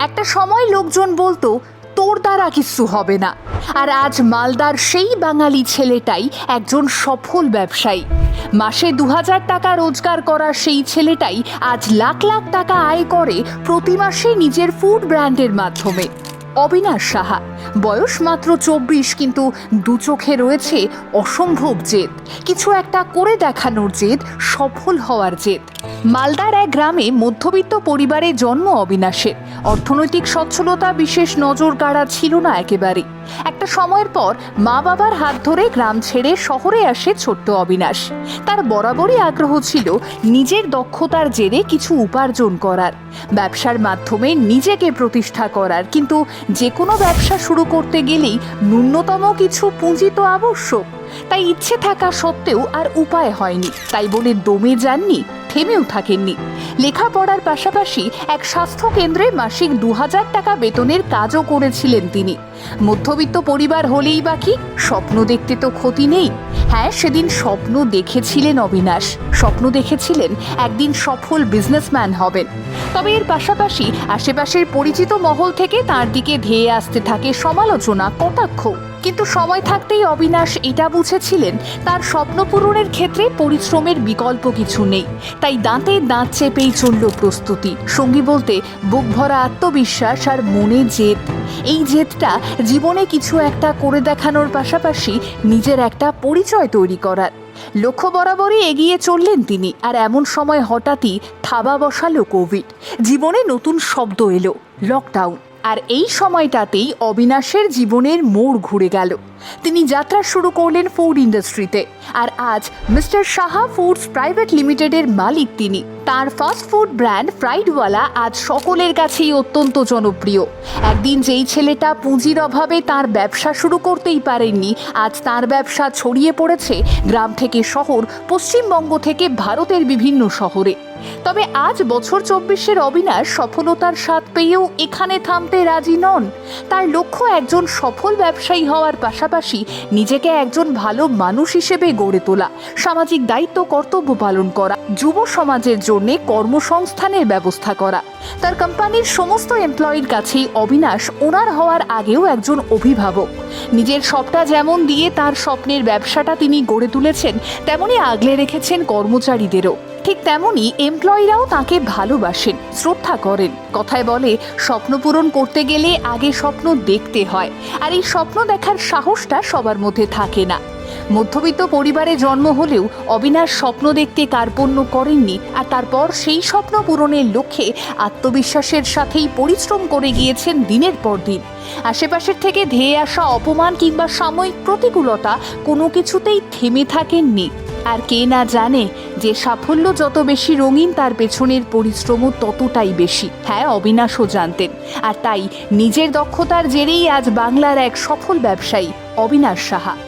একটা সময় লোকজন বলতো, তোর দ্বারা কিছু হবে না। আর আজ মালদার সেই বাঙালি ছেলেটাই একজন সফল ব্যবসায়ী। মাসে দু হাজার টাকা রোজগার করা সেই ছেলেটাই আজ লাখ লাখ টাকা আয় করে প্রতি মাসে নিজের ফুড ব্র্যান্ডের মাধ্যমে। অবিনাশ সাহা, বয়স মাত্র চব্বিশ, কিন্তু দু চোখে রয়েছে অসম্ভব জেদ। কিছু একটা করে দেখানোর জেদ, সফল হওয়ার জেদ। মালদার এক গ্রামে মধ্যবিত্ত পরিবারে জন্ম অবিনাশের। অর্থনৈতিক সচ্ছলতা বিশেষ নজর কাড়া ছিল না একেবারে। একটা সময়ের পর মা বাবার হাত ধরে গ্রাম ছেড়ে শহরে আসে ছোট্ট অবিনাশ। তার বরাবরই আগ্রহ ছিল নিজের দক্ষতার জেরে কিছু উপার্জন করার। ব্যবসার মাধ্যমে নিজেকে প্রতিষ্ঠা করার, কিন্তু যে কোনো ব্যবসা শুরু করতে গেলেই ন্যূনতম কিছু পুঁজি তো আবশ্যক। তাই ইচ্ছে থাকা সত্ত্বেও আর উপায় হয়নি। তাই বলে দমে যাননি থেমেও থাকেননি। লেখাপড়ার পাশাপাশি এক স্বাস্থ্য কেন্দ্রে মাসিক দু হাজার টাকা বেতনের কাজও করেছিলেন তিনি। মধ্যবিত্ত পরিবার হলেই বাকি স্বপ্ন দেখতে তো ক্ষতি নেই। হ্যাঁ সেদিন স্বপ্ন দেখেছিলেন অবিনাশ। স্বপ্ন দেখেছিলেন একদিন সফল বিজনেসম্যান হবেন। তবে এর পাশাপাশি আশেপাশের পরিচিত মহল থেকে তার দিকে ধেয়ে আসতে থাকে সমালোচনা, কটাক্ষ। কিন্তু সময় থাকতেই অবিনাশ এটা বুঝেছিলেন, তার স্বপ্ন পূরণের ক্ষেত্রে পরিশ্রমের বিকল্প কিছু নেই। তাই দাঁতে দাঁত চেপেই চলল প্রস্তুতি। সঙ্গী বলতে বুক ভরা আত্মবিশ্বাস আর মনে জেদ। এই জেদটা জীবনে কিছু একটা করে দেখানোর পাশাপাশি নিজের একটা পরিচয় তৈরি করার। লক্ষ্য বরাবরই এগিয়ে চললেন তিনি, আর এমন সময় হঠাৎই থাবা বসালো কোভিড। জীবনে নতুন শব্দ এলো লকডাউন আর এই সময়টাতেই অবিনাশের জীবনের মোড় ঘুরে গেল। তিনি যাত্রা শুরু করলেন ফুড ইন্ডাস্ট্রিতে আর আজ মিস্টার সাহা ফুডস প্রাইভেট লিমিটেডের মালিক তিনি। তার ফাস্ট ফুড ব্র্যান্ড ফ্রাইডওয়ালা আজ সকলের কাছেই অত্যন্ত জনপ্রিয়। একদিন যেই ছেলেটা পুঁজির অভাবে তার ব্যবসা শুরু করতেই পারেননি, আজ তার ব্যবসা ছড়িয়ে পড়েছে গ্রাম থেকে শহর, পশ্চিমবঙ্গ থেকে ভারতের বিভিন্ন শহরে। তবে আজ বছর চব্বিশের অবিনাশ সফলতার স্বাদ পেয়েও এখানে থামতে রাজি নন। তার লক্ষ্য একজন সফল ব্যবসায়ী হওয়ার পাশাপাশি নিজেকে একজন ভালো মানুষ হিসেবে গড়ে তোলা, সামাজিক দায়িত্ব, কর্তব্য পালন করা, যুব সমাজের জন্য কর্মসংস্থানের ব্যবস্থা করা। তার কোম্পানির সমস্ত এমপ্লয়ির কাছেই অবিনাশ ওনার হওয়ার আগেও একজন অভিভাবক। নিজের সবটা যেমন দিয়ে তার স্বপ্নের ব্যবসাটা তিনি গড়ে তুলেছেন, তেমনি আগলে রেখেছেন কর্মচারীদেরও। ঠিক তেমনই এমপ্লয়িরাও তাকে ভালোবাসেন, শ্রদ্ধা করেন। কথায় বলে, স্বপ্ন পূরণ করতে গেলে আগে স্বপ্ন দেখতে হয়, আর এই স্বপ্ন দেখার সাহসটা সবার মধ্যে থাকে না। মধ্যবিত্ত পরিবারে জন্ম হলেও অবিনাশ স্বপ্ন দেখতে কার্পণ্য করেননি, আর তারপর সেই স্বপ্ন পূরণের লক্ষ্যে আত্মবিশ্বাসের সাথেই পরিশ্রম করে গিয়েছেন দিনের পর দিন। আশেপাশের থেকে ধেয়ে আসা অপমান কিংবা সাময়িক প্রতিকূলতা কোনো কিছুতেই থেমে থাকেননি। আর কে না জানে যে সাফল্য যত বেশি রঙিন, তার পেছনের পরিশ্রমও ততটাই বেশি। হ্যাঁ অবিনাশও জানতেন। আর তাই নিজের দক্ষতার জেরেই আজ বাংলার এক সফল ব্যবসায়ী অবিনাশ সাহা।